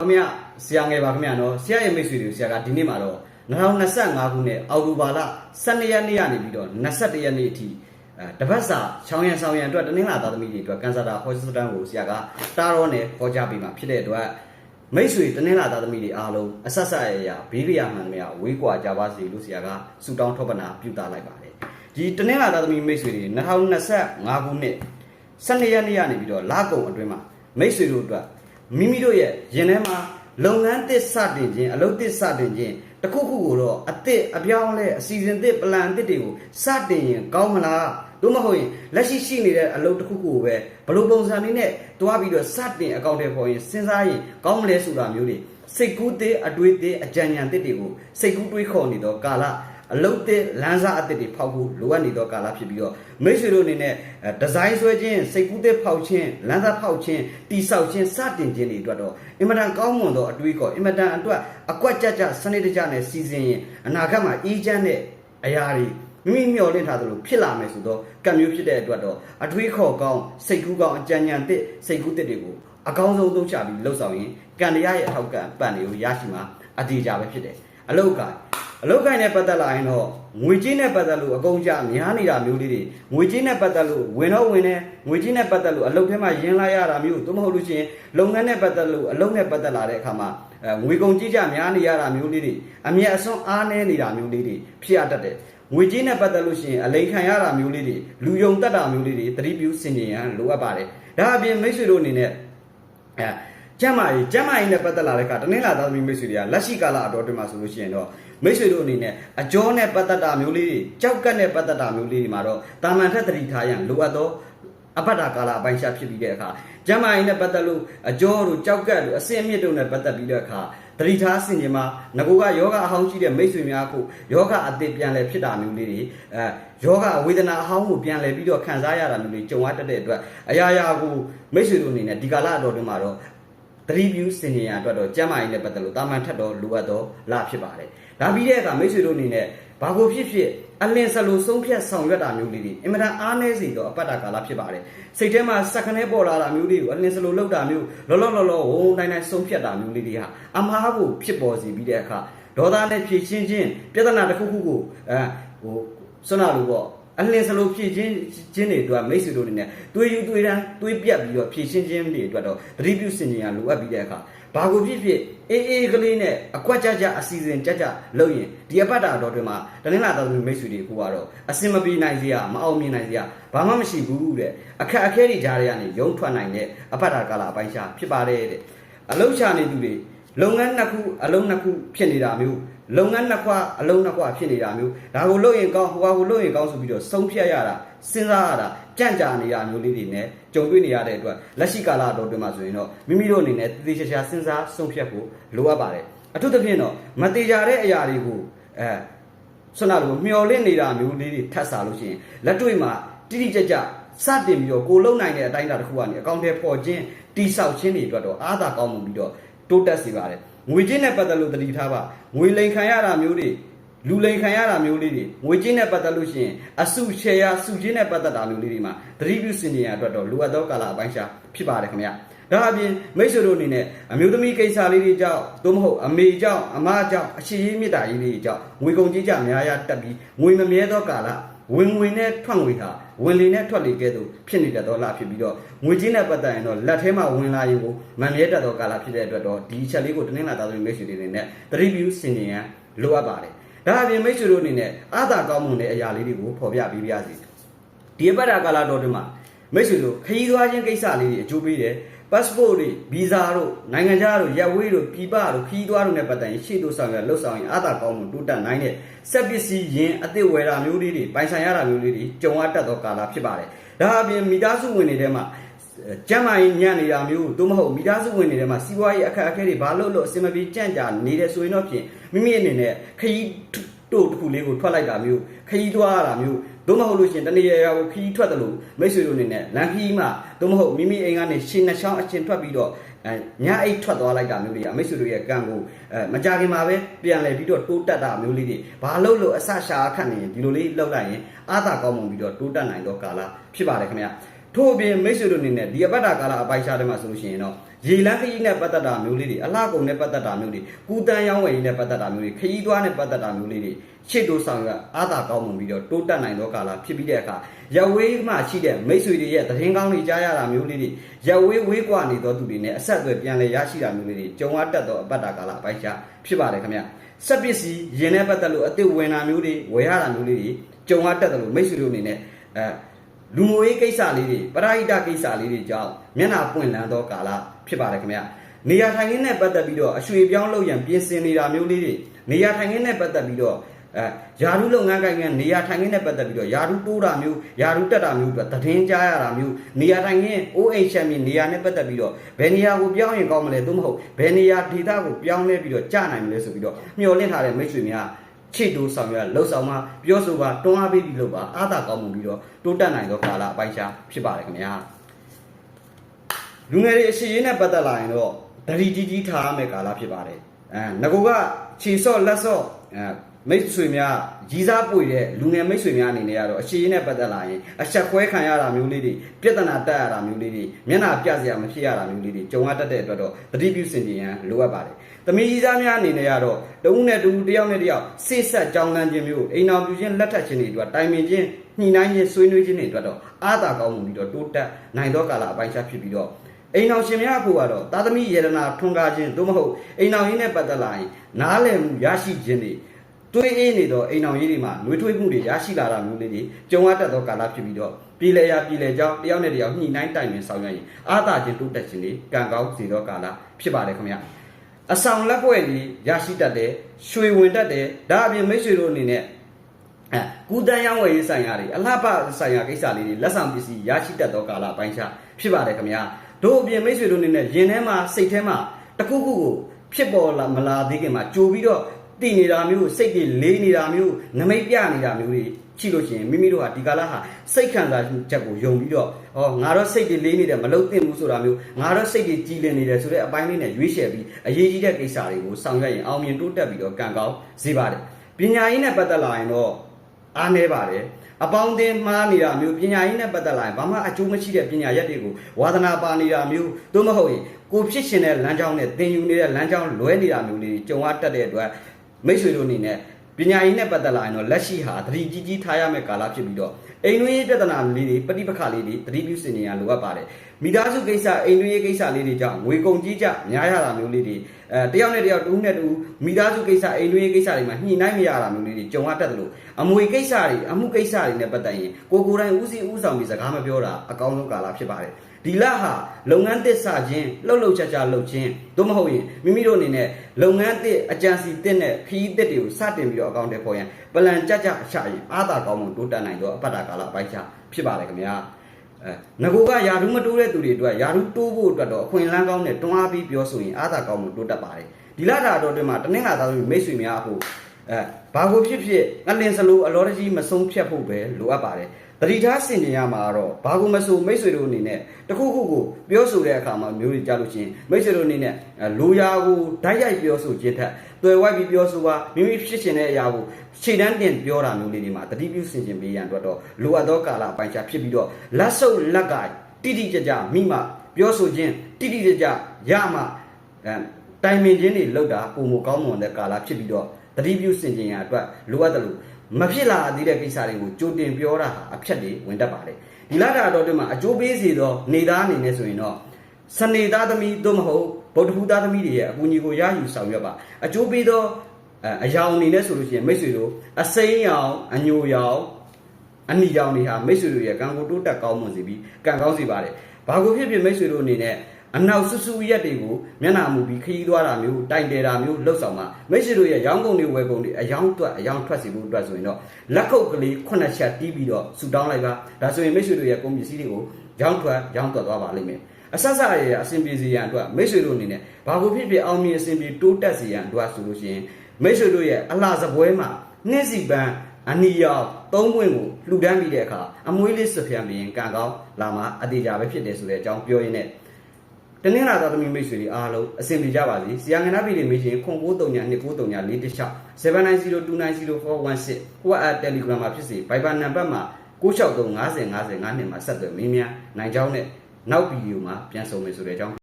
ခင်ဗျဆရာငယ်ပါခင်ဗျနော်ဆရာရဲ့မိတ်ဆွေတွေဆရာကဒီနေ့မှာတော့2025ခုနှစ်အောက်တိုဘာလ12ရက်နေ့ကနေပြီးတော့21ရက်နေ့အထိအဲတပတ်စာချောင်းရံဆောင်ရံအတွက်တနင်္လာသားသမီးတွေအတွက်ကန်ဆာတာဟောစတန်ကိုဆရာကတားရောနဲ့ဟောကြားပေးမှာဖြစ်တဲ့အတွက်မိတ်ဆွေတနင်္လာသားသမီးတွေအားလုံးအဆက်ဆက်ရရဘေးရရမှန်များဝေးကွာကြပါစေလို့ဆရာကဆုတောင်းထောက်ပနာပြုတာလိုက်ပါတယ်ဒီတနင်္လာသားသမီးမိတ်ဆွေတွေ2025ခုနှစ်12ရက်နေ့ကနေပြီးတော့လကုံအတွင်းမှာမိတ်ဆွေတို့အတွက် မိမိတို့ရဲ့ရင်ထဲမှာလုပ်ငန်းသစ်စတင်ခြင်းအလုပ်သစ်စတင်ခြင်းတစ်ခုခုကိုတော့အသစ်အပြောင်းလဲအစီအစဉ်သစ်ပလန်သစ်တွေကိုစတင်ရင်ကောင်းမလားသို့မဟုတ်ရင်လက်ရှိရှိနေတဲ့အလုပ်တစ်ခုခုကိုပဲဘယ်လိုပုံစံလေးနဲ့တွားပြီးတော့စတင်အကောင့်တွေပေါ်ရင်စဉ်းစားရင်ကောင်းမလဲဆိုတာမျိုးတွေစိတ်ကူးသစ်အတွေးသစ်အကြံဉာဏ်သစ်တွေကိုစိတ်ကူးတွေးခေါ်နေတော့ကာလ အလုတ်တဲ့လမ်းစာအသစ်တွေဖောက်ဖို့လိုအပ်နေသောကာလဖြစ်ပြီးတော့မိတ်ဆွေတို့အနေနဲ့ဒီဇိုင်းဆွဲခြင်းစိတ်ကူးသစ်ဖောက်ခြင်းလမ်းစာဖောက်ခြင်းတိဆောက်ခြင်းစတင်ခြင်းတွေအတွက်တော့အင်မတန်ကောင်းမွန်သောအတွေးခေါ်အင်မတန်အတွက်အကွက်ကြကြစနစ်တကျနဲ့စီစဉ်ရင်အနာဂတ်မှာအေးချမ်းတဲ့အရာတွေမိမိမျှော်လင့်ထားသလိုဖြစ်လာမယ်ဆိုတော့ကံမျိုးဖြစ်တဲ့အတွက်တော့အတွေးခေါ်ကောင်းစိတ်ကူးကောင်းအကြံဉာဏ်သစ်စိတ်ကူးသစ်တွေကိုအကောင်းဆုံးသုံးချပြီးလှုပ်ဆောင်ရင်ကံတရားရဲ့အထောက်ကံပံ့တွေကိုရရှိမှာအတေးကြပဲဖြစ်တယ်အလောက်က အလုတ်ကိုင်းနဲ့ပတ်သက်လာရင်တော့ငွေကြေးနဲ့ပတ်သက်လို့အကုန်ကြများနေတာမျိုးလေးတွေငွေကြေးနဲ့ပတ်သက်လို့ဝင်တော့ဝင်နေငွေကြေးနဲ့ပတ်သက်လို့အလုတ်ထဲမှာရင်းလာရတာမျိုးသို့မဟုတ်လို့ရှိရင်လုပ်ငန်းနဲ့ပတ်သက်လို့အလုတ်နဲ့ပတ်သက်လာတဲ့အခါမှာအဲငွေကုန်ကြေးကြများနေရတာမျိုးလေးတွေအမျက်အစွန်းအားနည်းနေတာမျိုးလေးတွေဖြစ်ရတတ်တယ်ငွေကြေးနဲ့ပတ်သက်လို့ရှိရင်အလိန်ခံရတာမျိုးလေးတွေလူယုံတက်တာမျိုးလေးတွေသတိပြုစင်ကြင်ရန်လိုအပ်ပါတယ်ဒါအပြင်မိတ်ဆွေတို့အနေနဲ့အဲကျမ်းမာရေးကျမ်းမာရေးနဲ့ပတ်သက်လာတဲ့အခါတနင်္လာသားသမီးမိတ်ဆွေတွေကလက်ရှိကာလအတော်တွင်မှာဆိုလို့ရှိရင်တော့ မိတ်ဆွေတို့အနေနဲ့အကျော်နဲ့ပတ်သက်တာမျိုးလေးတွေကြောက်ကက်နဲ့ပတ်သက်တာမျိုးလေးတွေမှာတော့တာမန်ထက်သတိထားရန်လိုအပ်သောအပတ္တကာလအပိုင်းခြားဖြစ်ပြီးတဲ့အခါကျမ်းမာရေးနဲ့ပတ်သက်လို့အကျော်တို့ကြောက်ကက်တို့အစင်အမြင့်တို့နဲ့ပတ်သက်ပြီးတဲ့အခါသတိထားဆင်ခြင်မှာငကိုကယောဂအဟောင်းရှိတဲ့မိတ်ဆွေများကိုယောဂအသစ်ပြန်လဲဖြစ်တာမျိုးလေးတွေအဲယောဂဝေဒနာအဟောင်းကိုပြန်လဲပြီးတော့ခံစားရတာမျိုးတွေကြုံရတတ်တဲ့အတွက်အရာရာကိုမိတ်ဆွေတို့အနေနဲ့ဒီကာလအတော်တွင်မှာတော့ သတိပြုစင်ကြင်ရအတွက်တော့ကျမ်းမာရေးနဲ့ပတ်သက်လို့တာမန်ထက်တော့လိုအပ်တော့လာဖြစ်ပါတယ်။ဒါပြီးတဲ့အခါမိတ်ဆွေတို့အနေနဲ့ဘာကိုဖြစ်ဖြစ်အလင်းစလိုဆုံးဖြတ်ဆောင်ရွက်တာမျိုးလေးတွေအင်မတန်အားနည်းစေတော့အပတ်တာကာလဖြစ်ပါတယ်။စိတ်ထဲမှာစက္ကနဲပေါ်လာတာမျိုးတွေကိုအလင်းစလိုလောက်တာမျိုးလောလောလောလောဝုံတိုင်းတိုင်းဆုံးဖြတ်တာမျိုးလေးတွေဟာအမားကိုဖြစ်ပေါ်စေပြီးတဲ့အခါဒေါသနဲ့ဖြည့်ချင်းချင်းပြဿနာတစ်ခုခုကိုအဲဟိုဆွမ်းနာလို့ပေါ့ အလင်းစလုံးဖြည့်ချင်းချင်းတွေအတွက်မိတ်ဆွေတို့အနေနဲ့တွေးယူတွေးတန်းတွေးပြတ်ပြီးတော့ဖြည့်ချင်းချင်းတွေအတွက်တော့သတိပြုစင်ကြင်ရလိုအပ်ပြီးတဲ့အခါဘာကိုဖြစ်ဖြစ်အေးအေးကလေးနဲ့အကွက်ကြကြအစီအစဉ်ကြကြလုပ်ရင်ဒီအပတ်တာတော်တွေမှာတနင်္လာတော်သူမိတ်ဆွေတွေခုကတော့အစင်မပြေနိုင်စရာမအောင်မြင်နိုင်စရာဘာမှမရှိဘူးတဲ့အခက်အခဲတွေကြားတွေကနေရုံထွက်နိုင်တဲ့အပတ်တာကာလအပိုင်းရှားဖြစ်ပါတယ်တဲ့အလုတ်ချနေသူတွေလုပ်ငန်းနှစ်ခုအလုံးနှစ်ခုဖြစ်နေတာမျိုး လုပ်ငန်းနှစ်ခွအလုံးနှစ်ခွဖြစ်နေတာမျိုးဒါကိုလုပ်ရင်ကောင်းဟိုဟာကိုလုပ်ရင်ကောင်းဆိုပြီးတော့ဆုံးဖြတ်ရတာစဉ်းစားရတာကြံ့ကြာနေတာမျိုးလေးတွေနဲ့ကြုံတွေ့နေရတဲ့အတွက်လက်ရှိကာလတော်တွင်မှာဆိုရင်တော့မိမိတို့အနေနဲ့တည်တည်ချာချာစဉ်းစားဆုံးဖြတ်ဖို့လိုအပ်ပါတယ်အထူးသဖြင့်တော့မတေကြတဲ့အရာတွေကိုအဲဆွမ်းနာလိုမျောလင့်နေတာမျိုးလေးတွေထပ်စားလို့ရှိရင်လက်တွေ့မှာတိတိကျကျစတင်ပြီးတော့ကိုလုံနိုင်တဲ့အတိုင်းအတာတစ်ခုကနေအကောင့်ထဲပေါ်ခြင်းတိဆောက်ခြင်းတွေအတွက်တော့အားသာကောင်းမှုပြီးတော့တိုးတက်စေပါတယ် ငွေချင်းနဲ့ပတ်သက်လို့တတိထားပါငွေလိန်ခံရတာမျိုးတွေလူလိန်ခံရတာမျိုးလေးတွေငွေချင်းနဲ့ပတ်သက်လို့ရှိရင်အစုရှယ်ယာစုချင်းနဲ့ပတ်သက်တာမျိုးလေးတွေမှာသတိပြုစင်ကြင်ရအတွက်တော့လိုအပ်သောကာလအပိုင်းရှားဖြစ်ပါတယ်ခင်ဗျာဒါအပြင်မိတ်ဆွေတို့အနေနဲ့အမျိုးသမီးကိစ္စလေးတွေကြောင့်သို့မဟုတ်အမေကြောင့်အမကြောင့်အရှိရေးမြစ်တာကြီးလေးတွေကြောင့်ငွေကုန်ကြေးကြများရတက်ပြီးငွေမမြဲသောကာလ ဝင်ငွေနဲ့ထွက်ငွေဟာဝင်လေနဲ့ထွက်လေကဲ့သို့ဖြစ်နေတဲ့တော့လာဖြစ်ပြီးတော့ငွေချင်းနဲ့ပတ်သက်ရင်တော့လက်ထဲမှာဝင်လာရင်ကိုမမြဲတတ်သောကာလဖြစ်တဲ့အတွက်တော့ဒီချက်လေးကိုတင်းလာသားသမီးမိတ်ဆွေတွေအနေနဲ့သတိပြုစင်ကြင်ရန်လိုအပ်ပါတယ်ဒါအပြင်မိတ်ဆွေတို့အနေနဲ့အာသာကောင်းမွန်တဲ့အရာလေးတွေကိုဖော်ပြပေးပါစီဒီအပတ်တာကာလတော်တွင်မှာမိတ်ဆွေတို့ခရီးသွားခြင်းကိစ္စလေးတွေအကျိုးပေးတယ် passport တွေ visa တို့နိုင်ငံခြားတို့ရပ်ဝေးတို့ပြည်ပတို့ခီးသွားတို့နဲ့ပတ်သက်ရင်ရှေ့တို့ဆောင်ရလှုပ်ဆောင်ရင်အာသာကောင်းမှုတိုးတက်နိုင်တဲ့စက်ပစ္စည်းယင်အသစ်ဝယ်တာမျိုးလေးတွေပိုင်ဆိုင်ရတာမျိုးလေးတွေကြုံရတတ်သောကာလဖြစ်ပါတယ်။ဒါအပြင်မိသားစုဝင်တွေထဲမှာကျမ်းမာရေးညံ့နေတာမျိုးသို့မဟုတ်မိသားစုဝင်တွေထဲမှာစီးပွားရေးအခက်အခဲတွေဘာလို့လို့အစင်မပြေကြံ့ကြာနေတယ်ဆိုရင်တော့ဖြင့်မိမိအနေနဲ့ခရီး တို့တစ်ခုလေးကိုထွက်လိုက်တာမျိုးခရီးသွားရတာမျိုးသို့မဟုတ်လို့ရှိရင်တနေ့ရာကိုခီးထွက်တယ်လို့မိတ်ဆွေတို့အနေနဲ့လမ်းခီးမှသို့မဟုတ်မိမိအိမ်ကနေရှင်နှချောင်းအချင်းထွက်ပြီးတော့အဲညအိတ်ထွက်သွားလိုက်တာမျိုးတွေအမိတ်ဆွေတို့ရဲ့ကံကိုအဲမကြခင်မှာပဲပြန်လဲပြီးတော့တိုးတက်တာမျိုးလေးတွေဘာလို့လို့အဆရှာခတ်နေရင်ဒီလိုလေးလောက်လိုက်ရင်အာသာကောင်းမှုပြီးတော့တိုးတက်နိုင်တော့ကာလဖြစ်ပါတယ်ခင်ဗျာထို့အပြင်မိတ်ဆွေတို့အနေနဲ့ဒီအပတ်တာကာလအပိုက်ရှားတွေမှာဆိုလို့ရှိရင်တော့ ရေလန်းခရီးနဲ့ပတ်သက်တာမျိုးလေးတွေအလှကုန်နဲ့ပတ်သက်တာမျိုးတွေကူတန်းရောင်းဝယ်ရေးနဲ့ပတ်သက်တာမျိုးတွေခရီးသွားနဲ့ပတ်သက်တာမျိုးလေးတွေရှေ့တိုးဆောင်ရအားသာကောင်းမှုပြီးတော့တိုးတက်နိုင်သောကာလဖြစ်ပြီးတဲ့အခါရဝေးမှရှိတဲ့မိတ်ဆွေတွေရဲ့သတင်းကောင်းတွေကြားရတာမျိုးလေးတွေရဝေးဝေးကွာနေသောသူတွေနဲ့အဆက်အသွယ်ပြန်လည်ရရှိတာမျိုးလေးတွေကြုံရတတ်သောအပတ်တာကာလအပိုင်းခြားဖြစ်ပါတယ်ခင်ဗျစက်ပစ္စည်းယင်နဲ့ပတ်သက်လို့အစ်စ်ဝင်တာမျိုးတွေဝယ်ရတာမျိုးလေးတွေကြုံရတတ်တယ်လို့မိတ်ဆွေတို့အနေနဲ့အဲ လူမျိုးရေးကိစ္စလေးတွေပရိဟိတကိစ္စလေးတွေကြောင့်မျက်နှာပွင့်လန်းသောကာလဖြစ်ပါတယ်ခင်ဗျနေရာထိုင်ခင်းနဲ့ပတ်သက်ပြီးတော့အရွှေပြောင်းလုပ်ရန်ပြင်ဆင်နေတာမျိုးလေးတွေနေရာထိုင်ခင်းနဲ့ပတ်သက်ပြီးတော့အဲယာရုလုပ်ငန်းကိုင်ကနေရာထိုင်ခင်းနဲ့ပတ်သက်ပြီးတော့ယာရုတိုးတာမျိုးယာရုတက်တာမျိုးအတွက်သတင်းကြားရတာမျိုးနေရာထိုင်ခင်း OHM နေရာနဲ့ပတ်သက်ပြီးတော့ဘယ်နေရာကိုပြောင်းရင်ကောင်းမလဲသို့မဟုတ်ဘယ်နေရာဒေသကိုပြောင်းလဲပြီးတော့ကြာနိုင်မလဲဆိုပြီးတော့မျှော်လင့်ထားတဲ့မိတ်ဆွေများ ချစ်တိုးဆောင်ရလှုပ်ဆောင်မှာပြောဆိုပါတွန်းအားပေးပြီးလို့ပါအားသာကောင်းမှုပြီးတော့တိုးတက်နိုင်သောကာလအပိုင်းခြားဖြစ်ပါတယ်ခင်ဗျာလူငယ်တွေအရှိရေးနဲ့ပတ်သက်လာရင်တော့ဒရီကြီးကြီးထားရမယ့်ကာလဖြစ်ပါတယ်အဲငကူကခြေစော့လက်စော့အဲ မိတ်ဆွေများရီးစားပွေတဲ့လူငယ်မိတ်ဆွေများအနေနဲ့ကတော့အရှိရေးနဲ့ပတ်သက်လာရင်အချက်ခွဲခံရတာမျိုးလေးတွေပြဿနာတက်ရတာမျိုးလေးတွေမျက်နှာပြစရာမဖြစ်ရတာမျိုးလေးတွေကြုံရတတ်တဲ့အတွက်တော့တတိပြုစင်ကြရန်လိုအပ်ပါတယ်။သမီးကြီးစားများအနေနဲ့ကတော့တဦးနဲ့တဦးတယောက်နဲ့တယောက်စိတ်ဆက်ကြောင်းလန်းခြင်းမျိုးအိမ်တော်ပြူခြင်းလက်ထပ်ခြင်းတွေအတွက်တိုင်ပင်ခြင်းညှိနှိုင်းခြင်းဆွေးနွေးခြင်းတွေအတွက်တော့အားသာကောင်းမှုပြီးတော့တိုးတက်နိုင်သောကာလအပိုင်းခြားဖြစ်ပြီးတော့အိမ်တော်ရှင်များဖို့ကတော့သာသမီယေရနာထွန်းကားခြင်းသို့မဟုတ်အိမ်တော်ရင်းနဲ့ပတ်သက်လာရင်နားလည်မှုရရှိခြင်းတွေ တွေးအေးနေတော့အိမ်တော်ရေးတွေမှာနှွေးထွေးမှုတွေရရှိလာတာမျိုးလေးတွေကြုံရတတ်သောကာလဖြစ်ပြီးတော့ပြည်လေရာပြည်လေကြောင်းတယောက်နဲ့တယောက်ညှိနှိုင်းတိုင်ပင်ဆောင်ရွက်ရင်အားသာခြင်းတိုးတက်ခြင်းတွေကံကောင်းစေသောကာလဖြစ်ပါတယ်ခင်ဗျအဆောင်လက်ပွဲတွေရရှိတတ်တယ်ရွှေဝင်တတ်တယ်ဒါအပြင်မိတ်ဆွေတို့အနေနဲ့အဲကုတန်းရောင်းဝယ်ရေးဆိုင်ရာတွေအလှပဆိုင်ရာကိစ္စလေးတွေလက်ဆောင်ပစ္စည်းရရှိတတ်သောကာလပိုင်းခြားဖြစ်ပါတယ်ခင်ဗျာတို့အပြင်မိတ်ဆွေတို့အနေနဲ့ရင်ထဲမှာစိတ်ထဲမှာတခုခုကိုဖြစ်ပေါ်လာမလာသေးခင်မှာကြိုပြီးတော့ တည်နေတာမျိုးစိတ်တွေလေးနေတာမျိုးနမိတ်ပြနေတာမျိုးတွေရှိလို့ရှိရင်မိမိတို့ဟာဒီကာလဟာစိတ်ခံစားချက်ကိုယုံပြီးတော့ဟောငါတော့စိတ်တွေလေးနေတယ်မလုံးသင့်ဘူးဆိုတာမျိုးငါတော့စိတ်တွေကြည်လင်နေတယ်ဆိုတဲ့အပိုင်းလေးနဲ့ရွေးချယ်ပြီးအရေးကြီးတဲ့ကိစ္စတွေကိုဆောင်ရွက်ရင်အောင်မြင်တိုးတက်ပြီးတော့ကံကောင်းစေပါတယ်ပညာရေးနဲ့ပတ်သက်လာရင်တော့အားနည်းပါတယ်အပေါင်းအသင်းမှားနေတာမျိုးပညာရေးနဲ့ပတ်သက်လာရင်ဘာမှအကျိုးမရှိတဲ့ပညာရက်တွေကိုဝါသနာပါနေတာမျိုးသို့မဟုတ်ရင်ကိုဖြစ်ရှင်တဲ့လမ်းကြောင်းနဲ့သင်ယူနေတဲ့လမ်းကြောင်းလွဲနေတာမျိုးတွေကြုံရတတ်တဲ့အတွက် မိတ်ဆွေတို့အနေနဲ့ပညာရေးနဲ့ပတ်သက်လာရင်တော့လက်ရှိဟာသတိကြီးကြီးထားရမယ့်ကာလဖြစ်ပြီးတော့အိမ်တွင်းရေးပြဿနာလေးတွေပဋိပက္ခလေးတွေသတိပြုစင်နေရလိုအပ်ပါတယ်မိသားစုကိစ္စအိမ်တွင်းရေးကိစ္စလေးတွေကြောင့်ငွေကုန်ကြီးကြများရတာမျိုးလေးတွေအဲတယောက်နဲ့တယောက်တူးနဲ့တူးမိသားစုကိစ္စအိမ်တွင်းရေးကိစ္စတွေမှာညှိနှိုင်းမရတာမျိုးလေးတွေကြုံရတတ်တယ်လို့အမွေကိစ္စတွေအမှုကိစ္စတွေနဲ့ပတ်သက်ရင်ကိုကိုယ်တိုင်ဦးစီးဦးဆောင်ပြီးစကားမပြောတာအကောင်းဆုံးကာလဖြစ်ပါတယ် ဒီလဟာလုပ်ငန်းသစ်စခြင်းလှုပ်လှုပ်ချာချာလုပ်ခြင်းသို့မဟုတ်ရင်မိမိတို့အနေနဲ့လုပ်ငန်းသစ်အကြံစီသစ်နဲ့ခရီးသစ်တွေကိုစတင်ပြီးတော့အကောင့်တွေပေါ်ရန်ပလန်ကြကြအချရင်အားသာကောင်းမှုတိုးတက်နိုင်တော့အပတ်တာကာလအပိုင်းခြားဖြစ်ပါတယ်ခင်ဗျာအဲငကိုကယာရုမတိုးတဲ့သူတွေအတွက်ယာရုတိုးဖို့အတွက်တော့အခွင့်အလမ်းကောင်းနဲ့တွန်းအားပြီးပြောဆိုရင်အားသာကောင်းမှုတိုးတက်ပါတယ်ဒီလတာတော့တွင်မှာတနင်္လာသားသမီးမိတ်ဆွေများအခုအဲဘာကိုဖြစ်ဖြစ်ငလင်စလိုအလောတကြီးမဆုံးဖြတ်ဖို့ပဲလိုအပ်ပါတယ် တတိထားစင်ကြင်ရမှာတော့ဘာကိုမဆိုမိတ်ဆွေတို့အနေနဲ့တခုခုကိုပြောဆိုတဲ့အခါမှာမျိုးတွေကြားလို့ချင်းမိတ်ဆွေတို့အနေနဲ့လူရာကိုဓာတ်ရိုက်ပြောဆိုခြင်းထက်တွေ့ဝိုက်ပြီးပြောဆိုပါမိမိဖြစ်ရှင်တဲ့အရာကိုခြေတန်းတင်ပြောတာမျိုးလေးတွေမှာတတိပြုစင်ကြင်ပေးရန်အတွက်တော့လိုအပ်သောကာလအပိုင်းခြားဖြစ်ပြီးတော့လက်ဆုပ်လက်ကတိတိကျကျမိမှပြောဆိုခြင်းတိတိကျကျရမှအဲတိုင်ပင်ခြင်းတွေလောက်တာပုံမကောင်းမွန်တဲ့ကာလဖြစ်ပြီးတော့တတိပြုစင်ကြင်ရန်အတွက်လိုအပ်တယ်လို့ မဖြစ်လာသေးတဲ့ကိစ္စတွေကိုကြိုတင်ပြောတာဟာအဖြတ်တွေဝင်တတ်ပါတယ်ဒီလာတာတော့ဒီမှာအကျိုးပေးစီတော့နေသားအနေနဲ့ဆိုရင်တော့စနေသားသမီးသို့မဟုတ်ဗုဒ္ဓဖူးသားသမီးတွေရဲ့အကူအညီကိုရယူဆောင်ရွက်ပါအကျိုးပေးတော့အယောင်အနေနဲ့ဆိုလို့ရှိရင်မိတ်ဆွေတို့အစိမ်းရောင်အညိုရောင်အနီရောင်တွေဟာမိတ်ဆွေတို့ရဲ့ကံကိုတိုးတက်ကောင်းမွန်စေပြီးကံကောင်းစေပါတယ်ဘာကိုဖြစ်ဖြစ်မိတ်ဆွေတို့အနေနဲ့ အနောက်ဆူဆူရက်တွေကိုမျက်နှာမူပြီးခရီးသွားတာမျိုးတိုင်တယ်တာမျိုးလှုပ်ဆောင်မှာမိတ်ဆွေတို့ရဲ့ရောင်းကုန်တွေဝယ်ကုန်တွေအယောင်တွက်အယောင်ထွက်စီဖို့အတွက်ဆိုရင်တော့လက်ခုပ်ကလေးခုနှစ်ချက်တီးပြီးတော့ဆူတောင်းလိုက်ပါဒါဆိုရင်မိတ်ဆွေတို့ရဲ့ကုန်ပစ္စည်းတွေကိုရောင်းထွက်ရောင်းတွက်သွားပါလိမ့်မယ်အဆက်ဆက်ရအဆင်ပြေစေရန်အတွက်မိတ်ဆွေတို့အနေနဲ့ဘာကိုဖြစ်ဖြစ်အောင်မြင်အဆင်ပြေတိုးတက်စေရန်အတွက်ဆိုလို့ရှိရင်မိတ်ဆွေတို့ရဲ့အလှစပွဲမှာနှင်းစီပန်းအနီရောက်သုံးပွင့်ကိုလှူဒန်းပြီးတဲ့အခါအမွေးလေးဆွဖျံပြီးရင်ကံကောင်းလာမှာအသေးကြပဲဖြစ်တယ်ဆိုတဲ့အကြောင်းပြောရင်းနဲ့ တနင်္လာသားသမီးမိတ်ဆွေတွေအားလုံးအဆင်ပြေကြပါစေ။ဆရာငနာပြည်တွေမေးချင်ခွန်93ညာ293ညာ416 79029416 WhatsApp Telegram မှာဖြစ်စေ Viber နံပါတ်မှာ963 50 50 9နှစ်မှာဆက်သွယ်မင်းများနိုင်ကြောင်းနဲ့နောက်ဗီဒီယိုမှာပြန်ဆုံမယ်ဆိုတဲ့အကြောင်း